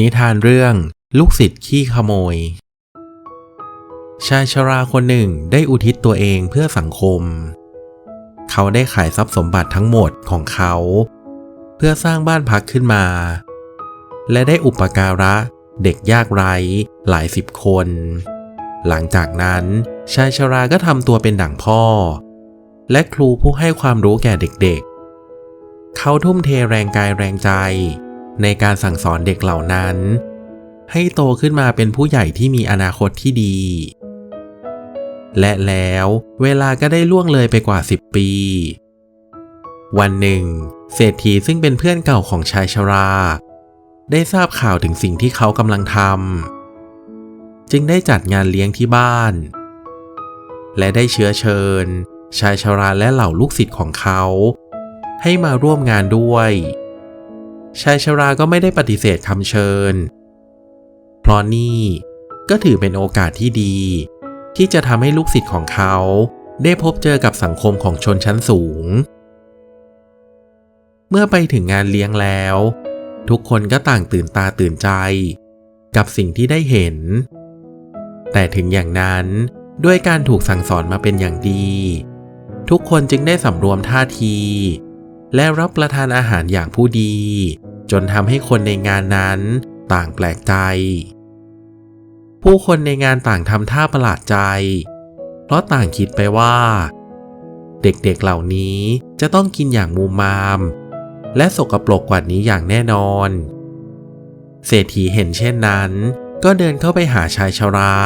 นิทานเรื่องลูกศิษย์ขี้ขโมย ชายชราคนหนึ่งได้อุทิศตัวเองเพื่อสังคม เขาได้ขายทรัพย์สมบัติทั้งหมดของเขา เพื่อสร้างบ้านพักขึ้นมา และได้อุปการะเด็กยากไร้หลายสิบคน หลังจากนั้นชายชราก็ทำตัวเป็นดั่งพ่อ และครูผู้ให้ความรู้แก่เด็กๆ เขาทุ่มเทแรงกายแรงใจ ในการสั่งสอนเด็กเหล่านั้น ให้โตขึ้นมาเป็นผู้ใหญ่ที่มีอนาคตที่ดี และแล้วเวลาก็ได้ล่วงเลยไปกว่า 10 ปี วันหนึ่ง เศรษฐีซึ่งเป็นเพื่อนเก่าของชายชรา ได้ทราบข่าวถึงสิ่งที่เขากำลังทำจึงได้จัดงานเลี้ยงที่บ้าน และได้เชื้อเชิญ ชายชราและเหล่าลูกศิษย์ของเขา ให้มาร่วมงานด้วย ชายชราก็ไม่ได้ปฏิเสธคำเชิญ เพราะนี่ก็ถือเป็นโอกาสที่ดี ที่จะทำให้ลูกศิษย์ของเขา ได้พบเจอกับสังคมของชนชั้นสูง เมื่อไปถึงงานเลี้ยงแล้ว ทุกคนก็ต่างตื่นตาตื่นใจ กับสิ่งที่ได้เห็น แต่ถึงอย่างนั้นด้วยการถูกสั่งสอนมาเป็นอย่างดี ทุกคนจึงได้สำรวมท่าที และรับประทานอาหารอย่างผู้ดี จนทำให้คนในงานนั้นต่างแปลกใจ ผู้คนในงานต่างทำท่าประหลาดใจ เพราะต่างคิดไปว่า เด็กๆเเหล่านี้จะต้องกินอย่างมูมาม และสกปรกกว่านี้อย่างแน่นอน เศรษฐีเห็นเช่นนั้น ก็เดินเข้าไปหาชายชรา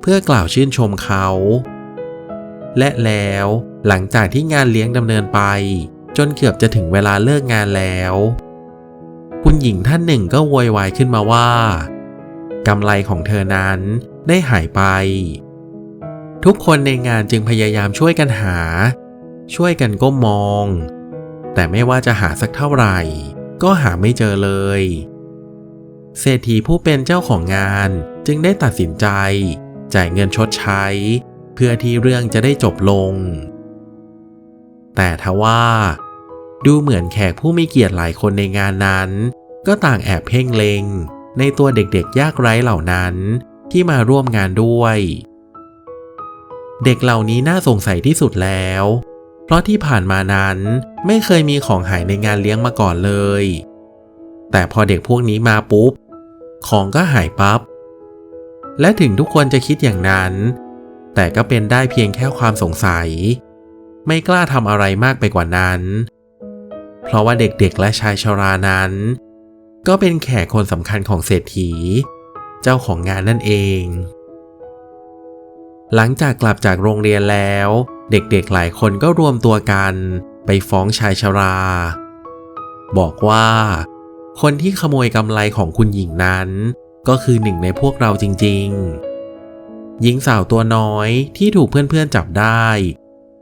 เพื่อกล่าวชื่นชมเขา และแล้วหลังจากที่งานเลี้ยงดำเนินไป จนเกือบจะถึงเวลาเลิกงานแล้ว คุณหญิงท่านหนึ่งก็โวยวายขึ้นมาว่ากำไรของเธอนั้นได้หายไป ทุกคนในงานจึงพยายามช่วยกันหา ช่วยกันก้มมอง แต่ไม่ว่าจะหาสักเท่าไหร่ ก็หาไม่เจอเลย เศรษฐีผู้เป็นเจ้าของงานจึงได้ตัดสินใจ จ่ายเงินชดใช้ เพื่อที่เรื่องจะได้จบลง แต่ทว่า ดูเหมือนแขกผู้มีเกียรติหลายคนในงานนั้น ก็ต่างแอบเพ่งเลงในตัวเด็กๆยากไร้เหล่านั้นที่มาร่วมงานด้วย เด็กเหล่านี้น่าสงสัยที่สุดแล้ว เพราะที่ผ่านมานั้นไม่เคยมีของหายในงานเลี้ยงมาก่อนเลย แต่พอเด็กพวกนี้มาปุ๊บ ของก็หายปับ๊บและถึงทุกคนจะคิดอย่างนั้น แต่ก็เป็นได้เพียงแค่ความสงสัย ไม่กล้าทำอะไรมากไปกว่านั้น เพราะว่าเด็กๆและชายชรานั้น ก็เป็นแขกคนสำคัญของเศรษฐี เจ้าของงานนั่นเอง หลังจากกลับจากโรงเรียนแล้ว เด็กๆหลายคนก็รวมตัวกันไปฟ้องชายชรา บอกว่า คนที่ขโมยกำไรของคุณหญิงนั้น ก็คือหนึ่งในพวกเราจริง ๆ หญิงสาวตัวน้อยที่ถูกเพื่อนๆจับได้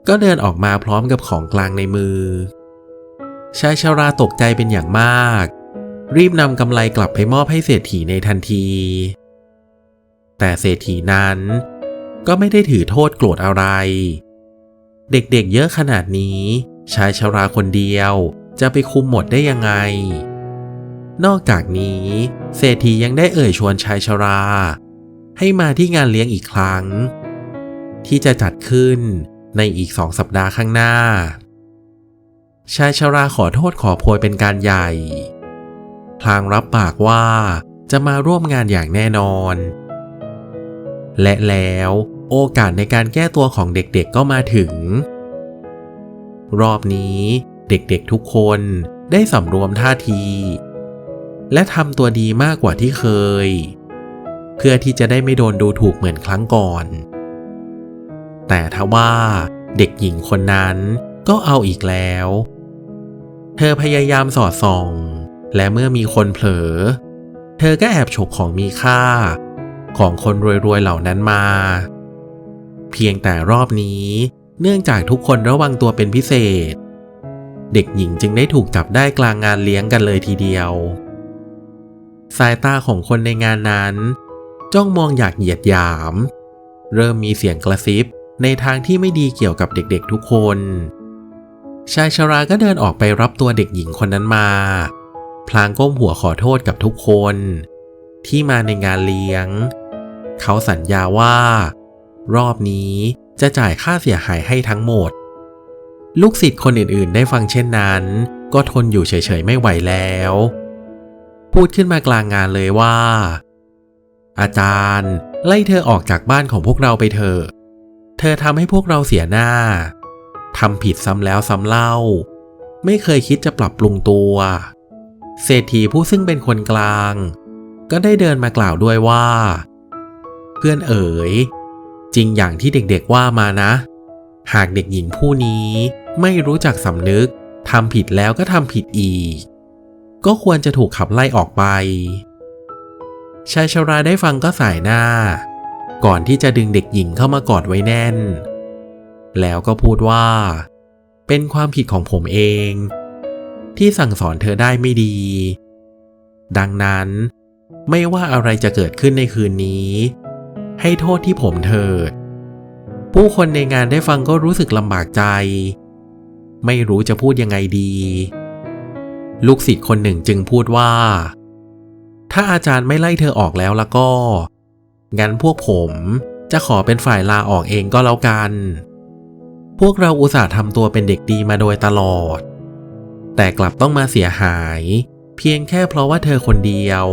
ก็เดินออกมาพร้อมกับของกลางในมือชายชราตกใจเป็นอย่างมาก รีบนำกำไรกลับไปมอบให้เศรษฐีในทันที แต่เศรษฐีนั้นก็ไม่ได้ถือโทษโกรธอะไร เด็กๆเเยอะขนาดนี้ชายชาราคนเดียวจะไปคุมหมดได้ยังไง นอกจากนี้ เศรษฐียังได้เอ่ยชวนชายชารา ให้มาที่งานเลี้ยงอีกครั้ง ที่จะจัดขึ้นในอีกสองสัปดาห์ข้างหน้า ชายชาราขอโทษขอโพยเป็นการใหญ่ ลางรับปากว่าจะมาร่วมงานอย่างแน่นอน และแล้วโอกาสในการแก้ตัวของเด็กๆก็มาถึง รอบนี้เด็กๆทุกคนได้สำรวมท่าที และทำตัวดีมากกว่าที่เคย เพื่อที่จะได้ไม่โดนดูถูกเหมือนครั้งก่อน แต่ทว่าเด็กหญิงคนนั้นก็เอาอีกแล้ว เธอพยายามสอดส่อง และเมื่อมีคนเผลอ เธอก็แอบฉกของมีค่า ของคนรวยๆเหล่านั้นมา เพียงแต่รอบนี้เนื่องจากทุกคนระวังตัวเป็นพิเศษ เด็กหญิงจึงได้ถูกจับได้กลางงานเลี้ยงกันเลยทีเดียว สายตาของคนในงานนั้น จ้องมองอยากเหยียดหยาม เริ่มมีเสียงกระซิบในทางที่ไม่ดีเกี่ยวกับเด็กๆทุกคน ชายชราก็เดินออกไปรับตัวเด็กหญิงคนนั้นมา พลางก้มหัวขอโทษกับทุกคน ที่มาในงานเลี้ยง เขาสัญญาว่า รอบนี้จะจ่ายค่าเสียหายให้ทั้งหมด ลูกศิษย์คนอื่นๆ ได้ฟังเช่นนั้น ก็ทนอยู่เฉยๆไม่ไหวแล้ว พูดขึ้นมากลางงานเลยว่า อาจารย์ ไล่เธอออกจากบ้านของพวกเราไปเถอะเธอทำให้พวกเราเสียหน้าทำผิดซ้ำแล้วซ้ำเล่า ไม่เคยคิดจะปรับปรุงตัว เศรษฐีผู้ซึ่งเป็นคนกลาง ก็ได้เดินมากล่าวด้วยว่า เพื่อนเอ๋ย จริงอย่างที่เด็กๆว่ามานะ หากเด็กหญิงผู้นี้ไม่รู้จักสำนึกทำผิดแล้วก็ทำผิดอีก ก็ควรจะถูกขับไล่ออกไปชายชราได้ฟังก็สายหน้า ก่อนที่จะดึงเด็กหญิงเข้ามากอดไว้แน่น แล้วก็พูดว่า เป็นความผิดของผมเอง ที่สั่งสอนเธอได้ไม่ดี ดังนั้นไม่ว่าอะไรจะเกิดขึ้นในคืนนี้ ให้โทษที่ผมเถิด ผู้คนในงานได้ฟังก็รู้สึกลำบากใจ ไม่รู้จะพูดยังไงดี ลูกศิษย์คนหนึ่งจึงพูดว่า ถ้าอาจารย์ไม่ไล่เธอออกแล้วล้วก็ งั้นพวกผมจะขอเป็นฝ่ายลาออกเองก็แล้วกัน พวกเราอุตส่าห์ทำตัวเป็นเด็กดีมาโดยตลอด แต่กลับต้องมาเสียหาย เพียงแค่เพราะว่าเธอคนเดียว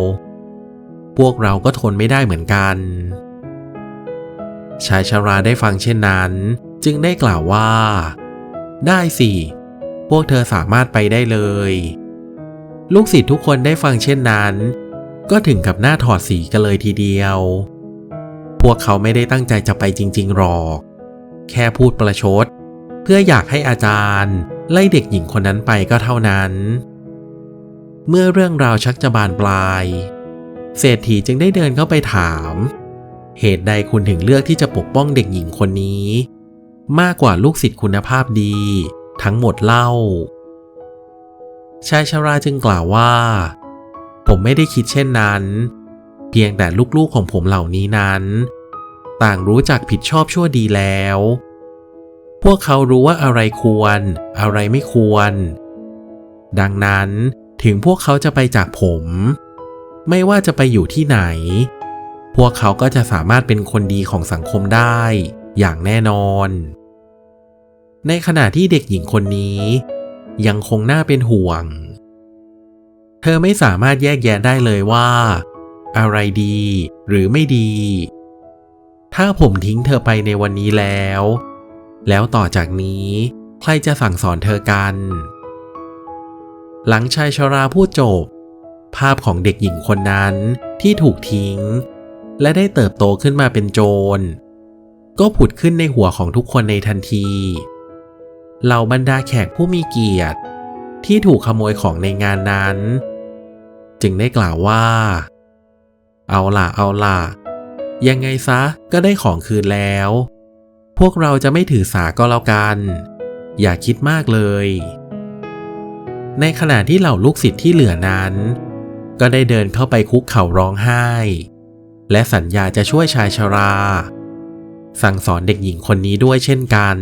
พวกเราก็ทนไม่ได้เหมือนกัน ชายชาราได้ฟังเช่นนั้น จึงได้กล่าวว่า ได้สิ พวกเธอสามารถไปได้เลย ลูกศิษย์ทุกคนได้ฟังเช่นนั้น ก็ถึงกับหน้าถอดสีกันเลยทีเดียว พวกเขาไม่ได้ตั้งใจจะไปจริง ๆ หรอก แค่พูดประชด เพื่ออยากให้อาจารย์ ไล่เด็กหญิงคนนั้นไปก็เท่านั้น เมื่อเรื่องราวชักจะบานปลาย เศรษฐีจึงได้เดินเข้าไปถาม เหตุใดคุณถึงเลือกที่จะปกป้องเด็กหญิงคนนี้ มากกว่าลูกศิษย์คุณภาพดี ทั้งหมดเล่า ชายชราจึงกล่าวว่า ผมไม่ได้คิดเช่นนั้น เพียงแต่ลูกๆของผมเหล่านี้นั้น ต่างรู้จักผิดชอบชั่วดีแล้ว พวกเขารู้ว่าอะไรควร อะไรไม่ควร ดังนั้นถึงพวกเขาจะไปจากผม ไม่ว่าจะไปอยู่ที่ไหน พวกเขาก็จะสามารถเป็นคนดีของสังคมได้ อย่างแน่นอน ในขณะที่เด็กหญิงคนนี้ ยังคงน่าเป็นห่วง เธอไม่สามารถแยกแยะได้เลยว่า อะไรดีหรือไม่ดี ถ้าผมทิ้งเธอไปในวันนี้แล้ว แล้วต่อจากนี้ใครจะสั่งสอนเธอกัน หลังชายชราพูดจบ ภาพของเด็กหญิงคนนั้นที่ถูกทิ้ง และได้เติบโตขึ้นมาเป็นโจร ก็ผุดขึ้นในหัวของทุกคนในทันที เหล่าบรรดาแขกผู้มีเกียรติ ที่ถูกขโมยของในงานนั้น จึงได้กล่าวว่า เอาล่ะเอาล่ะยังไงซะก็ได้ของคืนแล้ว พวกเราจะไม่ถือสาก็แล้วกัน อย่าคิดมากเลย ในขณะที่เหล่าลูกศิษย์ที่เหลือนั้น ก็ได้เดินเข้าไปคุกเข่าร้องไห้ และสัญญาจะช่วยชายชรา สั่งสอนเด็กหญิงคนนี้ด้วยเช่นกัน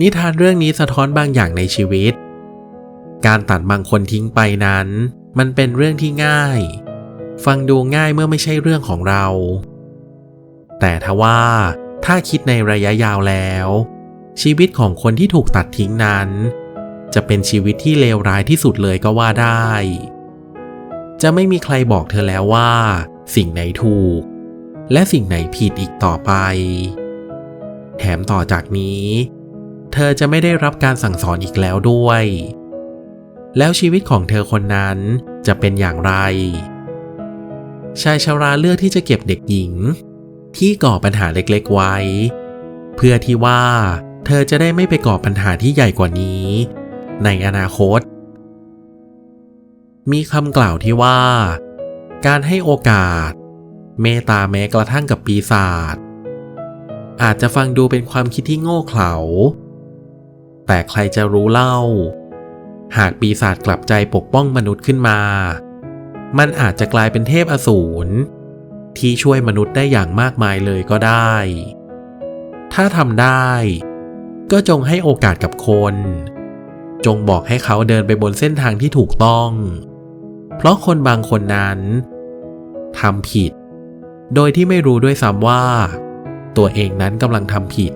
นิทานเรื่องนี้สะท้อนบางอย่างในชีวิต การตัดบางคนทิ้งไปนั้น มันเป็นเรื่องที่ง่าย ฟังดูง่ายเมื่อไม่ใช่เรื่องของเรา แต่ทว่าถ้าคิดในระยะยาวแล้ว ชีวิตของคนที่ถูกตัดทิ้งนั้น จะเป็นชีวิตที่เลวร้ายที่สุดเลยก็ว่าได้ จะไม่มีใครบอกเธอแล้วว่า สิ่งไหนถูก และสิ่งไหนผิดอีกต่อไป แถมต่อจากนี้ เธอจะไม่ได้รับการสั่งสอนอีกแล้วด้วย แล้วชีวิตของเธอคนนั้นจะเป็นอย่างไร ชายชาราเลือกที่จะเก็บเด็กหญิง ที่ก่อปัญหาเล็กๆไว้ เพื่อที่ว่าเธอจะได้ไม่ไปก่อปัญหาที่ใหญ่กว่านี้ ในอนาคต มีคำกล่าวที่ว่า การให้โอกาส เมตตาแม้กระทั่งกับปีศาจอาจจะฟังดูเป็นความคิดที่โง่เขลา แต่ใครจะรู้เล่า หากปีศาจกลับใจปกป้องมนุษย์ขึ้นมา มันอาจจะกลายเป็นเทพอสูร ที่ช่วยมนุษย์ได้อย่างมากมายเลยก็ได้ ถ้าทำได้ ก็จงให้โอกาสกับคน จงบอกให้เขาเดินไปบนเส้นทางที่ถูกต้อง เพราะคนบางคนนั้นทำผิด โดยที่ไม่รู้ด้วยซ้ำว่า ตัวเองนั้นกำลังทำผิด